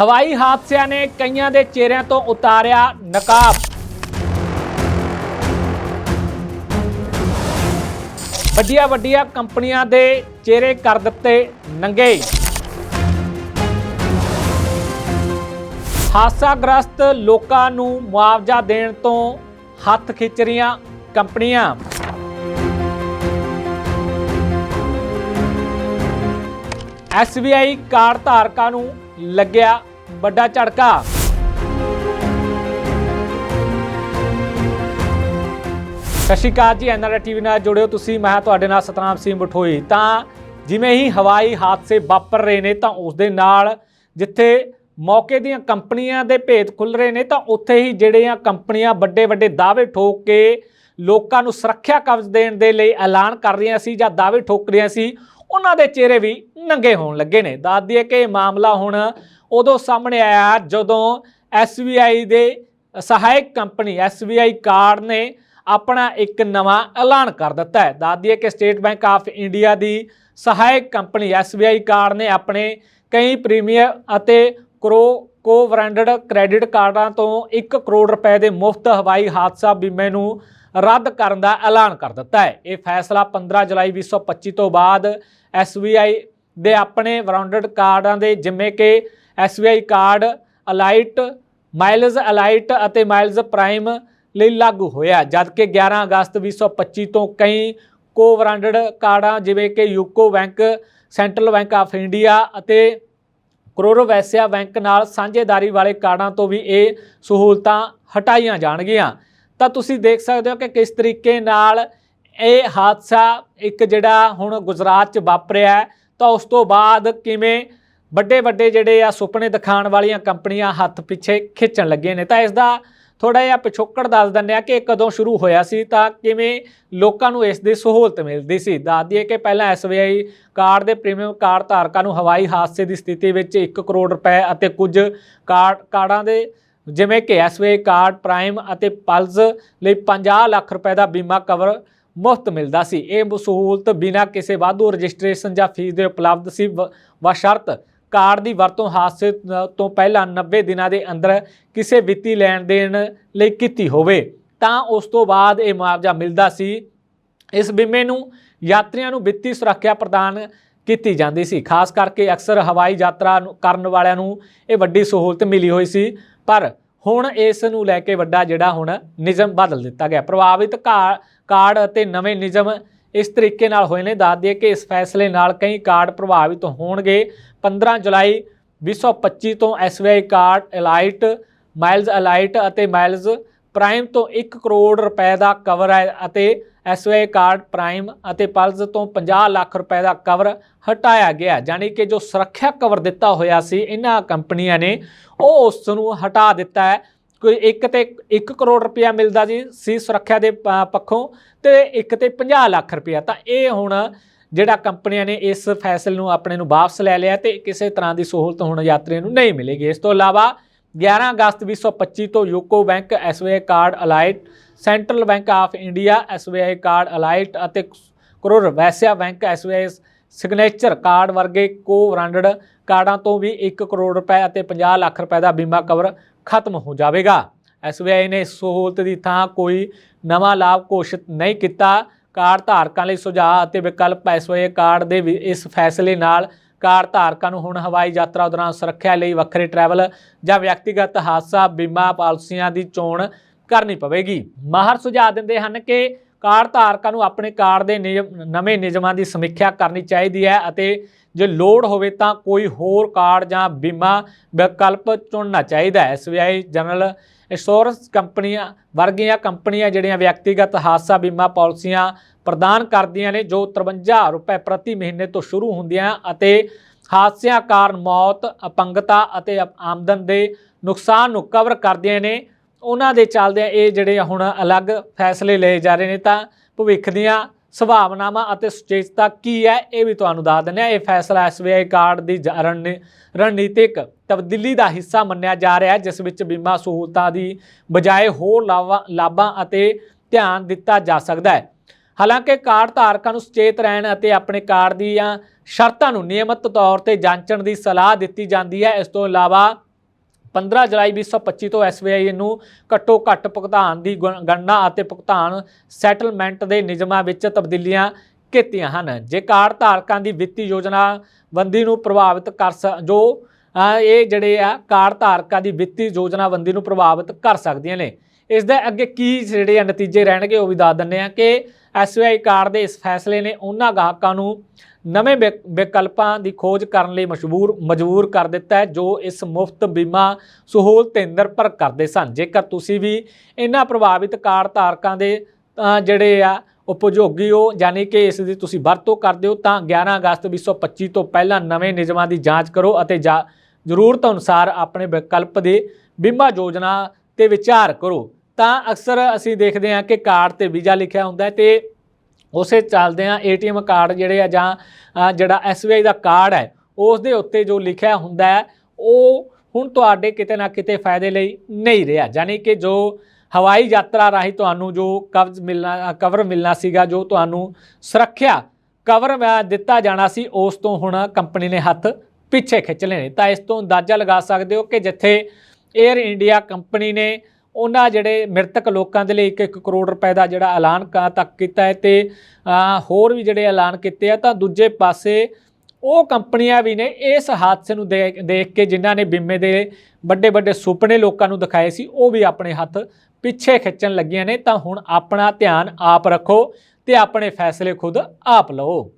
ਹਵਾਈ ਹਾਦਸਿਆਂ ਨੇ ਕਈਆਂ ਦੇ ਚਿਹਰਿਆਂ ਤੋਂ ਉਤਾਰਿਆ ਨਕਾਬ। ਵੱਡੀਆਂ ਵੱਡੀਆਂ ਕੰਪਨੀਆਂ ਦੇ ਚਿਹਰੇ ਕਰ ਦਿੱਤੇ ਨੰਗੇ। ਹਾਦਸਾਗ੍ਰਸਤ ਲੋਕਾਂ ਨੂੰ ਮੁਆਵਜ਼ਾ ਦੇਣ ਤੋਂ ਹੱਥ ਖਿੱਚ ਰਹੀਆਂ ਕੰਪਨੀਆਂ SBI ਕਾਰਡ ਧਾਰਕਾਂ ਨੂੰ ਲੱਗਿਆ ਵੱਡਾ ਝਟਕਾ ਸਤਿ ਸ਼੍ਰੀ ਅਕਾਲ ਜੀ ਐਨਆਰਆਈ ਟੀਵੀ ਨਾਲ ਜੁੜਿਓ ਤੁਸੀਂ, ਮੈਂ ਤੁਹਾਡੇ ਨਾਲ ਸਤਨਾਮ ਸਿੰਘ ਬਠੋਈ। ਤਾਂ ਜਿਵੇਂ ਹੀ ਹਵਾਈ ਹਾਦਸੇ ਵਾਪਰ ਰਹੇ ਨੇ, ਤਾਂ ਉਸ ਦੇ ਨਾਲ ਜਿੱਥੇ ਮੌਕੇ ਦੀਆਂ ਕੰਪਨੀਆਂ ਦੇ ਭੇਦ ਖੁੱਲ ਰਹੇ ਨੇ, ਤਾਂ ਉੱਥੇ ਹੀ ਜਿਹੜੀਆਂ ਕੰਪਨੀਆਂ ਵੱਡੇ ਵੱਡੇ ਦਾਅਵੇ ਠੋਕ ਕੇ ਲੋਕਾਂ ਨੂੰ ਸੁਰੱਖਿਆ ਕਵਚ ਦੇਣ ਦੇ ਲਈ ਐਲਾਨ ਕਰ ਰਹੀਆਂ ਸੀ ਜਾਂ ਦਾਅਵੇ ਠੋਕ ਰਹੀਆਂ ਸੀ, ਉਹਨਾਂ ਦੇ ਚਿਹਰੇ ਵੀ ਨੰਗੇ ਹੋਣ ਲੱਗੇ ਨੇ। ਦੱਸ ਦਈਏ ਕਿ ਇਹ ਮਾਮਲਾ ਹੁਣ ਉਦੋਂ ਸਾਹਮਣੇ ਆਇਆ ਜਦੋਂ SBI ਦੇ ਸਹਾਇਕ ਕੰਪਨੀ SBI ਕਾਰਡ ਨੇ ਆਪਣਾ ਇੱਕ ਨਵਾਂ ਐਲਾਨ ਕਰ ਦਿੱਤਾ ਹੈ। ਦੱਸ ਦਈਏ ਕਿ ਸਟੇਟ ਬੈਂਕ ਆਫ ਇੰਡੀਆ ਦੀ ਸਹਾਇਕ ਕੰਪਨੀ SBI ਕਾਰਡ ਨੇ ਆਪਣੇ ਕਈ ਪ੍ਰੀਮੀਅਰ ਅਤੇ ਕਰੋ ਕੋ ਬ੍ਰਾਂਡਡ ਕ੍ਰੈਡਿਟ ਕਾਰਡਾਂ ਤੋਂ 1 ਕਰੋੜ ਰੁਪਏ ਦੇ ਮੁਫਤ ਹਵਾਈ ਹਾਦਸਾ ਬੀਮੇ ਨੂੰ ਰੱਦ ਕਰਨ ਦਾ ਐਲਾਨ ਕਰ ਦਿੱਤਾ ਹੈ। ਇਹ ਫੈਸਲਾ 15 ਜੁਲਾਈ 2025 ਤੋਂ ਬਾਅਦ SBI ਦੇ ਆਪਣੇ ਬ੍ਰਾਂਡਡ ਕਾਰਡਾਂ ਦੇ ਜਿਵੇਂ ਕਿ SBI ਕਾਰਡ ਅਲਾਈਟ ਮਾਈਲਜ਼ ਅਲਾਈਟ ਅਤੇ ਮਾਈਲਜ਼ ਪ੍ਰਾਈਮ ਲਈ ਲਾਗੂ ਹੋਇਆ ਜਦਕਿ 11 ਅਗਸਤ 2025 ਤੋਂ ਕਈ ਕੋ ਕਾਰਡਾਂ ਜਿਵੇਂ ਕਿ UCO bank, Central Bank of India ਅਤੇ ਕਰੋੜੋ ਵੈਸਿਆ ਬੈਂਕ ਨਾਲ ਸਾਂਝੇਦਾਰੀ ਵਾਲੇ ਕਾਰਡਾਂ ਤੋਂ ਵੀ ਇਹ ਸਹੂਲਤਾਂ ਹਟਾਈਆਂ ਜਾਣਗੀਆਂ। ਤਾਂ ਤੁਸੀਂ ਦੇਖ ਸਕਦੇ ਹੋ ਕਿ ਕਿਸ ਤਰੀਕੇ ਨਾਲ ਇਹ ਹਾਦਸਾ ਇੱਕ ਜਿਹੜਾ ਹੁਣ ਗੁਜਰਾਤ 'ਚ ਵਾਪਰਿਆ ਤਾਂ ਉਸ ਤੋਂ ਬਾਅਦ ਕਿਵੇਂ ਵੱਡੇ ਵੱਡੇ ਜਿਹੜੇ ਆ ਸੁਪਨੇ ਦਿਖਾਉਣ ਵਾਲੀਆਂ ਕੰਪਨੀਆਂ ਹੱਥ ਪਿੱਛੇ ਖਿੱਚਣ ਲੱਗੇ ਨੇ। ਤਾਂ ਇਸ ਦਾ ਥੋੜਾ ਜਿਹਾ ਪਿਛੋਕੜ ਦੱਸ ਦਿੰਦੇ ਆ ਕਿ ਇਹ ਕਦੋਂ ਸ਼ੁਰੂ ਹੋਇਆ ਸੀ, ਤਾਂ ਕਿਵੇਂ ਲੋਕਾਂ ਨੂੰ ਇਸ ਦੀ ਸਹੂਲਤ ਮਿਲਦੀ ਸੀ। ਦੱਸ ਦਈਏ ਕਿ ਪਹਿਲਾਂ SBI ਕਾਰਡ ਦੇ ਪ੍ਰੀਮੀਅਮ ਕਾਰਡ ਧਾਰਕਾਂ ਨੂੰ ਹਵਾਈ ਹਾਦਸੇ ਦੀ ਸਥਿਤੀ ਵਿੱਚ 1 ਕਰੋੜ ਰੁਪਏ ਅਤੇ ਕੁਝ ਕਾਰਡ, ਕਾਰਡਾਂ ਦੇ ਜਿਵੇਂ ਕਿ SBI ਕਾਰਡ, ਪ੍ਰਾਈਮ ਅਤੇ ਪਲਸ ਲਈ 50 ਲੱਖ ਰੁਪਏ ਦਾ ਬੀਮਾ ਕਵਰ ਮੁਫਤ ਮਿਲਦਾ ਸੀ। ਇਹ ਸਹੂਲਤ ਬਿਨਾਂ ਕਿਸੇ ਵਾਧੂ ਰਜਿਸਟ੍ਰੇਸ਼ਨ ਜਾਂ ਫੀਸ ਦੇ ਉਪਲਬਧ ਸੀ। ਵ- ਬਸ਼ਰਤ ਕਾਰਡ ਦੀ ਵਰਤੋਂ ਹਾਦਸੇ ਤੋਂ ਪਹਿਲਾਂ 90 ਦਿਨਾਂ ਦੇ ਅੰਦਰ ਕਿਸੇ ਵਿੱਤੀ ਲੈਣ ਦੇਣ ਲਈ ਕੀਤੀ ਹੋਵੇ, ਤਾਂ ਉਸ ਤੋਂ ਬਾਅਦ ਇਹ ਮੁਆਵਜ਼ਾ ਮਿਲਦਾ ਸੀ। ਇਸ ਬੀਮੇ ਨੂੰ ਯਾਤਰੀਆਂ ਨੂੰ ਵਿੱਤੀ ਸੁਰੱਖਿਆ ਪ੍ਰਦਾਨ ਕੀਤੀ ਜਾਂਦੀ ਸੀ। ਖਾਸ ਕਰਕੇ ਅਕਸਰ ਹਵਾਈ ਯਾਤਰਾ ਕਰਨ ਵਾਲਿਆਂ ਨੂੰ ਇਹ ਵੱਡੀ ਸਹੂਲਤ ਮਿਲੀ ਹੋਈ ਸੀ। ਪਰ ਹੁਣ ਇਸ ਨੂੰ ਲੈ ਕੇ ਵੱਡਾ ਜਿਹੜਾ ਹੁਣ ਨਿਯਮ ਬਦਲ ਦਿੱਤਾ ਗਿਆ। ਪ੍ਰਭਾਵਿਤ ਕਾ- ਕਾਰਡ ਅਤੇ ਨਵੇਂ ਨਿਯਮ ਇਸ ਤਰੀਕੇ ਨਾਲ ਹੋਏ ਨੇ। ਦੱਸ ਦਈਏ ਕਿ ਇਸ ਫੈਸਲੇ ਨਾਲ ਕਈ ਕਾਰਡ ਪ੍ਰਭਾਵਿਤ ਹੋਣਗੇ। 15 ਜੁਲਾਈ 2025 ਤੋਂ SBI ਕਾਰਡ ਅਲਾਈਟ, ਮਾਈਲਜ਼ ਅਲਾਈਟ ਅਤੇ ਮਾਈਲਜ਼ ਪ੍ਰਾਈਮ ਤੋਂ 1 ਕਰੋੜ ਰੁਪਏ ਦਾ ਕਵਰ ਹੈ ਅਤੇ SBI ਕਾਰਡ ਪ੍ਰਾਈਮ ਅਤੇ ਪਲਸ ਤੋਂ 50 ਲੱਖ ਰੁਪਏ ਦਾ ਕਵਰ ਹਟਾਇਆ ਗਿਆ ਯਾਨੀ ਕਿ ਜੋ ਸੁਰੱਖਿਆ ਕਵਰ ਦਿੱਤਾ ਹੋਇਆ ਸੀ, ਇਹਨਾਂ ਕੰਪਨੀਆਂ ਨੇ ਉਹ ਉਸ ਨੂੰ ਹਟਾ ਦਿੱਤਾ ਹੈ। ਕੋਈ ਇੱਕ ਤੇ 1 ਕਰੋੜ ਰੁਪਇਆ ਮਿਲਦਾ ਜੀ ਸੀ ਸੁਰੱਖਿਆ ਦੇ ਪੱਖੋਂ ਤੇ ਇੱਕ ਤੇ 50 ਲੱਖ ਰੁਪਇਆ। ਤਾਂ ਇਹ ਹੁਣ ਜਿਹੜਾ ਕੰਪਨੀਆਂ ਨੇ ਇਸ ਫੈਸਲੇ ਨੂੰ ਆਪਣੇ ਨੂੰ ਵਾਪਸ ਲੈ ਲਿਆ ਤੇ ਕਿਸੇ ਤਰ੍ਹਾਂ ਦੀ ਸਹੂਲਤ ਹੁਣ ਯਾਤਰੀਆਂ ਨੂੰ ਨਹੀਂ ਮਿਲੇਗੀ। ਇਸ ਤੋਂ ਇਲਾਵਾ 11 ਅਗਸਤ 2025 ਤੋਂ UCO bank SBI card elite, Central Bank of India SBI card elite ਅਤੇ Karur Vysya bank SBI signature card ਵਰਗੇ ਕੋ ਬ੍ਰਾਂਡਡ ਕਾਰਡਾਂ ਤੋਂ ਵੀ 1 ਕਰੋੜ ਰੁਪਏ ਅਤੇ 50 ਲੱਖ ਰੁਪਏ ਦਾ ਬੀਮਾ ਕਵਰ ਖਤਮ ਹੋ ਜਾਵੇਗਾ। SBI ਨੇ ਇਸ ਸਹੂਲਤ ਦੀ ਥਾਂ ਕੋਈ ਨਵਾਂ ਲਾਭ ਘੋਸ਼ਿਤ ਨਹੀਂ ਕੀਤਾ। ਕਾਰਡ ਧਾਰਕਾਂ ਲਈ ਸੁਝਾਅ ਅਤੇ ਵਿਕਲਪ SBI ਕਾਰਡ ਦੇ ਵੀ ਇਸ ਫੈਸਲੇ ਨਾਲ ਕਾਰਡ ਧਾਰਕਾਂ ਨੂੰ ਹੁਣ ਹਵਾਈ ਯਾਤਰਾ ਦੌਰਾਨ ਸੁਰੱਖਿਆ ਲਈ ਵੱਖਰੇ ਟਰੈਵਲ ਜਾਂ ਵਿਅਕਤੀਗਤ ਹਾਦਸਾ ਬੀਮਾ ਪਾਲਿਸੀਆਂ ਦੀ ਚੋਣ ਕਰਨੀ ਪਵੇਗੀ। ਮਾਹਰ ਸੁਝਾਅ ਦਿੰਦੇ ਹਨ ਕਿ ਕਾਰਡ ਧਾਰਕਾਂ ਨੂੰ ਆਪਣੇ ਕਾਰਡ ਦੇ ਨਿਯਮ, ਨਵੇਂ ਨਿਯਮਾਂ ਦੀ ਸਮੀਖਿਆ ਕਰਨੀ ਚਾਹੀਦੀ ਹੈ ਅਤੇ ਜੇ ਲੋੜ ਹੋਵੇ ਤਾਂ ਕੋਈ ਹੋਰ ਕਾਰਡ ਜਾਂ ਬੀਮਾ ਵਿਕਲਪ ਚੁਣਨਾ ਚਾਹੀਦਾ ਹੈ। SBI ਜਨਰਲ ਇੰਸ਼ੋਰੈਂਸ ਕੰਪਨੀਆਂ ਵਰਗੀਆਂ ਕੰਪਨੀਆਂ ਜਿਹੜੀਆਂ ਵਿਅਕਤੀਗਤ ਹਾਦਸਾ ਬੀਮਾ ਪਾਲਿਸੀਆਂ ਪ੍ਰਦਾਨ ਕਰਦੀਆਂ ਨੇ, ਜੋ 53 ਰੁਪਏ ਪ੍ਰਤੀ ਮਹੀਨੇ ਤੋਂ ਸ਼ੁਰੂ ਹੁੰਦੀਆਂ ਅਤੇ ਹਾਦਸਿਆਂ ਕਾਰਨ ਮੌਤ, ਅਪੰਗਤਾ ਅਤੇ ਅਪ- ਆਮਦਨ ਦੇ ਨੁਕਸਾਨ ਨੂੰ ਕਵਰ ਕਰਦੀਆਂ ਨੇ ਉਹਨਾਂ ਦੇ ਚੱਲਦਿਆਂ ਇਹ ਜਿਹੜੇ ਹੁਣ ਅਲੱਗ ਫੈਸਲੇ ਲਏ ਜਾ ਰਹੇ ਨੇ ਤਾਂ ਭਵਿੱਖ ਦੀਆਂ ਸੰਭਾਵਨਾਵਾਂ ਅਤੇ ਸੁਚੇਤਤਾ ਕੀ ਹੈ, ਇਹ ਵੀ ਤੁਹਾਨੂੰ ਦੱਸ ਦਿੰਦੇ ਆ ਇਹ ਫੈਸਲਾ SBI ਕਾਰਡ ਦੀ ਜ- ਰਣਨੀ- ਰਣਨੀਤਿਕ ਤਬਦੀਲੀ ਦਾ ਹਿੱਸਾ ਮੰਨਿਆ ਜਾ ਰਿਹਾ ਹੈ, ਜਿਸ ਵਿੱਚ ਬੀਮਾ ਸਹੂਲਤਾਂ ਦੀ ਬਜਾਏ ਹੋਰ ਲਾਭਾਂ ਲਾਭਾਂ ਅਤੇ ਧਿਆਨ ਦਿੱਤਾ ਜਾ ਸਕਦਾ ਹੈ। ਹਾਲਾਂਕਿ ਕਾਰਡ ਧਾਰਕਾਂ ਨੂੰ ਸੁਚੇਤ ਰਹਿਣ ਅਤੇ ਆਪਣੇ ਕਾਰਡ ਦੀਆਂ ਸ਼ਰਤਾਂ ਨੂੰ ਨਿਯਮਤ ਤੌਰ ਤੇ ਜਾਂਚਣ ਦੀ ਸਲਾਹ ਦਿੱਤੀ ਜਾਂਦੀ ਹੈ। ਇਸ ਤੋਂ ਇਲਾਵਾ 15 ਜੁਲਾਈ 2025 ਤੋਂ SBI ਨੂੰ ਘੱਟੋ ਘੱਟ ਭੁਗਤਾਨ ਦੀ ਗੁਣ- ਗਣਨਾ ਅਤੇ ਭੁਗਤਾਨ ਸੈਟਲਮੈਂਟ ਦੇ ਨਿਯਮਾਂ ਵਿੱਚ ਤਬਦੀਲੀਆਂ ਕੀਤੀਆਂ ਹਨ। ਜੇ ਕਾਰਡ ਧਾਰਕਾਂ ਦੀ ਵਿੱਤੀ ਯੋਜਨਾ ਬੰਦੀ ਨੂੰ ਪ੍ਰਭਾਵਿਤ ਕਰ ਸ- ਜੋ ਇਹ ਜਿਹੜੇ ਆ ਕਾਰਡ ਧਾਰਕਾਂ ਦੀ ਵਿੱਤੀ ਯੋਜਨਾਬੰਦੀ ਨੂੰ ਪ੍ਰਭਾਵਿਤ ਕਰ ਸਕਦੀਆਂ ਨੇ। ਇਸ ਦੇ ਅੱਗੇ ਕੀ ਜਿਹੜੇ ਆ ਨਤੀਜੇ ਰਹਿਣਗੇ ਉਹ ਵੀ ਦੱਸ ਦਿੰਦੇ ਆ ਕਿ SBI ਕਾਰਡ ਦੇ ਇਸ ਫੈਸਲੇ ਨੇ ਉਹਨਾਂ ਗਾਹਕਾਂ ਨੂੰ ਨਵੇਂ ਵਿਕ- ਵਿਕਲਪਾਂ ਦੀ ਖੋਜ ਕਰਨ ਲਈ ਮਜਬੂਰ ਮਜਬੂਰ ਕਰ ਦਿੱਤਾ ਹੈ, ਜੋ ਇਸ ਮੁਫਤ ਬੀਮਾ ਸਹੂਲਤ ਤੇ ਨਿਰਭਰ ਕਰਦੇ ਸਨ। ਜੇਕਰ ਤੁਸੀਂ ਵੀ ਇਹਨਾਂ ਪ੍ਰਭਾਵਿਤ ਕਾਰਡ ਧਾਰਕਾਂ ਦੇ ਜਿਹੜੇ ਆ ਉਪਯੋਗੀ ਹੋ, ਯਾਨੀ ਕਿ ਇਸ ਦੀ ਤੁਸੀਂ ਵਰਤੋਂ ਕਰਦੇ ਹੋ, ਤਾਂ 11 ਅਗਸਤ 2025 ਤੋਂ ਪਹਿਲਾਂ ਨਵੇਂ ਨਿਯਮਾਂ ਦੀ ਜਾਂਚ ਕਰੋ ਅਤੇ ਜਾ- ਜ਼ਰੂਰਤ ਅਨੁਸਾਰ ਆਪਣੇ ਵਿਕਲਪ ਦੇ ਬੀਮਾ ਯੋਜਨਾ ਤੇ ਵਿਚਾਰ ਕਰੋ। ਤਾਂ ਅਕਸਰ ਅਸੀਂ ਦੇਖਦੇ ਹਾਂ ਕਿ ਕਾਰਡ ਤੇ ਵੀਜ਼ਾ ਲਿਖਿਆ ਹੁੰਦਾ ਹੈ ਤੇ ਉਸੇ ਚੱਲਦੇ ਆ ਏਟੀਐਮ ਕਾਰਡ ਜਿਹੜੇ ਆ ਜਾਂ ਅ, ਜਿਹੜਾ SBI ਦਾ ਕਾਰਡ ਹੈ ਉਸ ਦੇ ਉੱਤੇ ਜੋ ਲਿਖਿਆ ਹੁੰਦਾ ਹੈ ਉਹ ਹੁਣ ਤੁਹਾਡੇ ਕਿਤੇ ਨਾ ਕਿਤੇ ਫਾਇਦੇ ਲਈ ਨਹੀਂ ਰਿਹਾ। ਯਾਨੀ ਕਿ ਜੋ ਹਵਾਈ ਯਾਤਰਾ ਰਾਹੀਂ ਤੁਹਾਨੂੰ ਜੋ ਕਵਜ਼ ਮਿਲਣਾ ਕਵਰ ਮਿਲਣਾ ਸੀਗਾ ਜੋ ਤੁਹਾਨੂੰ ਸੁਰੱਖਿਆ ਕਵਰ ਅ, ਦਿੱਤਾ ਜਾਣਾ ਸੀ ਉਸ ਤੋਂ ਹੁਣ ਕੰਪਨੀ ਨੇ ਹੱਥ ਪਿੱਛੇ ਖਿੱਚ ਲਏ ਨੇ ਤਾਂ ਇਸ ਤੋਂ ਅੰਦਾਜ਼ਾ ਲਗਾ ਸਕਦੇ ਹੋ ਕਿ ਜਿੱਥੇ 에ਅਰ ਇੰਡੀਆ ਕੰਪਨੀ ਨੇ ਉਹਨਾਂ ਜਿਹੜੇ ਮ੍ਰਿਤਕ ਲੋਕਾਂ ਦੇ ਲਈ 1-1 ਕਰੋੜ ਰੁਪਏ ਦਾ ਜਿਹੜਾ ਐਲਾਨ ਕਾ ਤੱਕ ਕੀਤਾ ਹੈ ਤੇ ਹੋਰ ਵੀ ਜਿਹੜੇ ਐਲਾਨ ਕੀਤੇ ਆ, ਤਾਂ ਦੂਜੇ ਪਾਸੇ ਉਹ ਕੰਪਨੀਆਂ ਵੀ ਨੇ ਇਸ ਹਾਦਸੇ ਨੂੰ ਦੇਖ ਦੇਖ ਕੇ ਜਿਨ੍ਹਾਂ ਨੇ ਬੀਮੇ ਦੇ ਵੱਡੇ ਵੱਡੇ ਸੁਪਨੇ ਲੋਕਾਂ ਨੂੰ ਦਿਖਾਏ ਸੀ, ਉਹ ਵੀ ਆਪਣੇ ਹੱਥ ਪਿੱਛੇ ਖਿੱਚਣ ਲੱਗੀਆਂ ਨੇ। ਤਾਂ ਹੁਣ ਆਪਣਾ ਧਿਆਨ ਆਪ ਰੱਖੋ ਤੇ ਆਪਣੇ ਫੈਸਲੇ ਖੁਦ ਆਪ ਲਓ।